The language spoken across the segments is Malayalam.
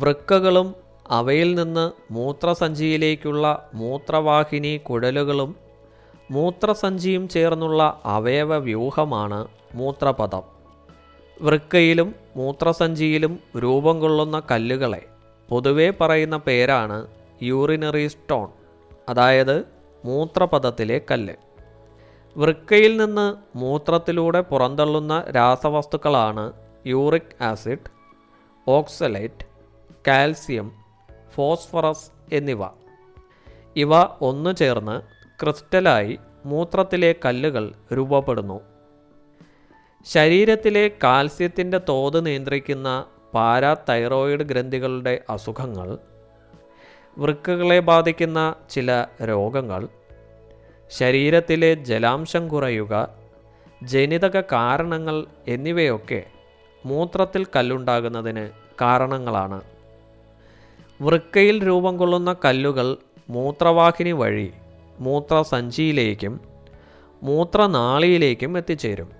വൃക്കകളും അവയിൽ നിന്ന് മൂത്രസഞ്ചിയിലേക്കുള്ള മൂത്രവാഹിനി കുഴലുകളും മൂത്രസഞ്ചിയും ചേർന്നുള്ള അവയവ വ്യൂഹമാണ് മൂത്രപഥം വൃക്കയിലും മൂത്രസഞ്ചിയിലും രൂപം കൊള്ളുന്ന കല്ലുകളെ പൊതുവേ പറയുന്ന പേരാണ് യൂറിനറി സ്റ്റോൺ അതായത് മൂത്രപഥത്തിലെ കല്ല്. വൃക്കയിൽ നിന്ന് മൂത്രത്തിലൂടെ പുറന്തള്ളുന്ന രാസവസ്തുക്കളാണ് uric acid oxalate calcium phosphorus എന്നിവ. ഇവ ഒന്നു ചേർന്ന് ക്രിസ്റ്റലായി മൂത്രത്തിലെ കല്ലുകൾ രൂപപ്പെടുന്നു. ശരീരത്തിലെ കാൽസ്യത്തിന്റെ തോത് നിയന്ത്രിക്കുന്ന പാരാതൈറോയിഡ് ഗ്രന്ഥികളുടെ അസുഖങ്ങൾ വൃക്കകളെ ബാധിക്കുന്ന ചില രോഗങ്ങൾ ശരീരത്തിലെ ജലാംശം കുറയുക ജനിതക കാരണങ്ങൾ എന്നിവയൊക്കെ മൂത്രത്തിൽ കല്ലുണ്ടാകുന്നതിന് കാരണങ്ങളാണ്. വൃക്കയിൽ രൂപം കൊള്ളുന്ന കല്ലുകൾ മൂത്രവാഹിനി വഴി മൂത്രസഞ്ചിയിലേക്കും മൂത്രനാളിയിലേക്കും എത്തിച്ചേരും.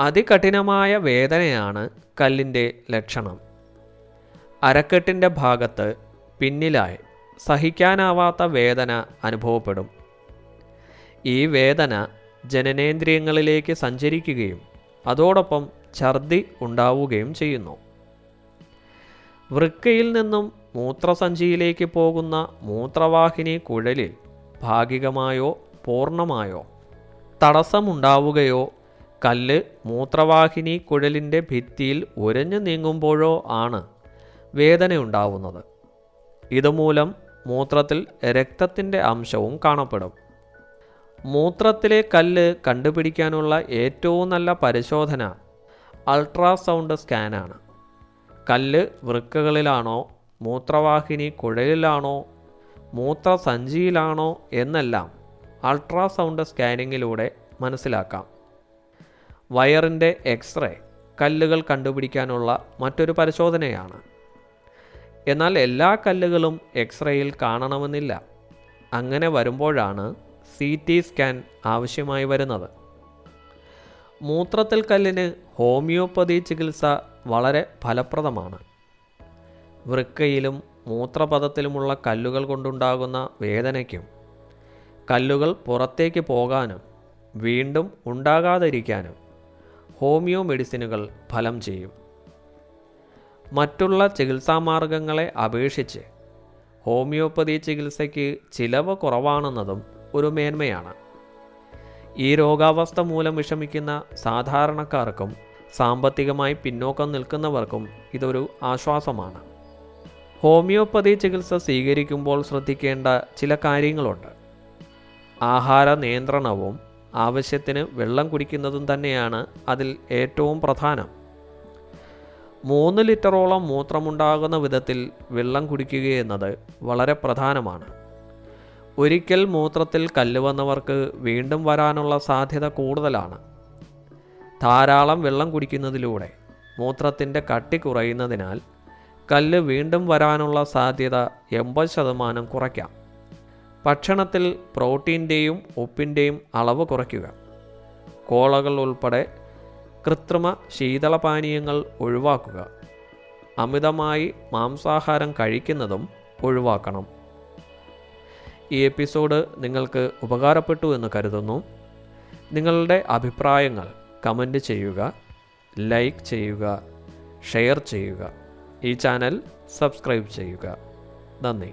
അതികഠിനമായ വേദനയാണ് കല്ലിന്റെ ലക്ഷണം. അരക്കെട്ടിന്റെ ഭാഗത്ത് പിന്നിലായി സഹിക്കാനാവാത്ത വേദന അനുഭവപ്പെടും. ഈ വേദന ജനനേന്ദ്രിയങ്ങളിലേക്ക് സഞ്ചരിക്കുകയും അതോടൊപ്പം ഛർദി ഉണ്ടാവുകയും ചെയ്യുന്നു. വൃക്കയിൽ നിന്നും മൂത്രസഞ്ചിയിലേക്ക് പോകുന്ന മൂത്രവാഹിനി കുഴലിൽ ഭാഗികമായോ പൂർണമായോ തടസ്സമുണ്ടാവുകയോ കല്ല് മൂത്രവാഹിനി കുഴലിന്റെ ഭിത്തിയിൽ ഉരഞ്ഞു നീങ്ങുമ്പോഴോ ആണ് വേദനയുണ്ടാവുന്നത്. ഇതുമൂലം മൂത്രത്തിൽ രക്തത്തിന്റെ അംശവും കാണപ്പെടും. മൂത്രത്തിലെ കല്ല് കണ്ടുപിടിക്കാനുള്ള ഏറ്റവും നല്ല പരിശോധന അൾട്രാസൗണ്ട് സ്കാനാണ്. കല്ല് വൃക്കകളിലാണോ മൂത്രവാഹിനി കുഴലിലാണോ മൂത്രസഞ്ചിയിലാണോ എന്നെല്ലാം അൾട്രാസൗണ്ട് സ്കാനിങ്ങിലൂടെ മനസ്സിലാക്കാം. വയറിന്റെ എക്സ്റേ കല്ലുകൾ കണ്ടുപിടിക്കാനുള്ള മറ്റൊരു പരിശോധനയാണ്. എന്നാൽ എല്ലാ കല്ലുകളും എക്സ്റേയിൽ കാണണമെന്നില്ല. അങ്ങനെ വരുമ്പോഴാണ് സി ടി സ്കാൻ ആവശ്യമായി വരുന്നത്. മൂത്രത്തിൽ കല്ലിന് ഹോമിയോപ്പതി ചികിത്സ വളരെ ഫലപ്രദമാണ്. വൃക്കയിലും മൂത്രപഥത്തിലുമുള്ള കല്ലുകൾ കൊണ്ടുണ്ടാകുന്ന വേദനയ്ക്കും കല്ലുകൾ പുറത്തേക്ക് പോകാനും വീണ്ടും ഉണ്ടാകാതിരിക്കാനും ഹോമിയോ മെഡിസിനുകൾ ഫലം ചെയ്യും. മറ്റുള്ള ചികിത്സാമാർഗങ്ങളെ അപേക്ഷിച്ച് ഹോമിയോപ്പതി ചികിത്സയ്ക്ക് ചിലവ് കുറവാണെന്നതും ഒരു മേന്മയാണ്. ഈ രോഗാവസ്ഥ മൂലം വിഷമിക്കുന്ന സാധാരണക്കാർക്കും സാമ്പത്തികമായി പിന്നോക്കം നിൽക്കുന്നവർക്കും ഇതൊരു ആശ്വാസമാണ്. ഹോമിയോപ്പതി ചികിത്സ സ്വീകരിക്കുമ്പോൾ ശ്രദ്ധിക്കേണ്ട ചില കാര്യങ്ങളുണ്ട്. ആഹാര നിയന്ത്രണവും ആവശ്യത്തിന് വെള്ളം കുടിക്കുന്നതും തന്നെയാണ് അതിൽ ഏറ്റവും പ്രധാനം. മൂന്ന് ലിറ്ററോളം മൂത്രമുണ്ടാകുന്ന വിധത്തിൽ വെള്ളം കുടിക്കുകയെന്നത് വളരെ പ്രധാനമാണ്. ഒരിക്കൽ മൂത്രത്തിൽ കല്ല് വന്നവർക്ക് വീണ്ടും വരാനുള്ള സാധ്യത കൂടുതലാണ്. ധാരാളം വെള്ളം കുടിക്കുന്നതിലൂടെ മൂത്രത്തിന്റെ കട്ടി കുറയുന്നതിനാൽ കല്ല് വീണ്ടും വരാനുള്ള സാധ്യത എൺപത് ശതമാനം കുറയ്ക്കാം. ഭക്ഷണത്തിൽ പ്രോട്ടീന്റെയും ഉപ്പിന്റെയും അളവ് കുറയ്ക്കുക. കോളകൾ ഉൾപ്പെടെ കൃത്രിമ ശീതളപാനീയങ്ങൾ ഒഴിവാക്കുക. അമിതമായി മാംസാഹാരം കഴിക്കുന്നതും ഒഴിവാക്കണം. ഈ എപ്പിസോഡ് നിങ്ങൾക്ക് ഉപകാരപ്പെട്ടു എന്ന് കരുതുന്നു. നിങ്ങളുടെ അഭിപ്രായങ്ങൾ കമന്റ് ചെയ്യുക ലൈക്ക് ചെയ്യുക ഷെയർ ചെയ്യുക. ഈ ചാനൽ സബ്സ്ക്രൈബ് ചെയ്യുക. നന്ദി.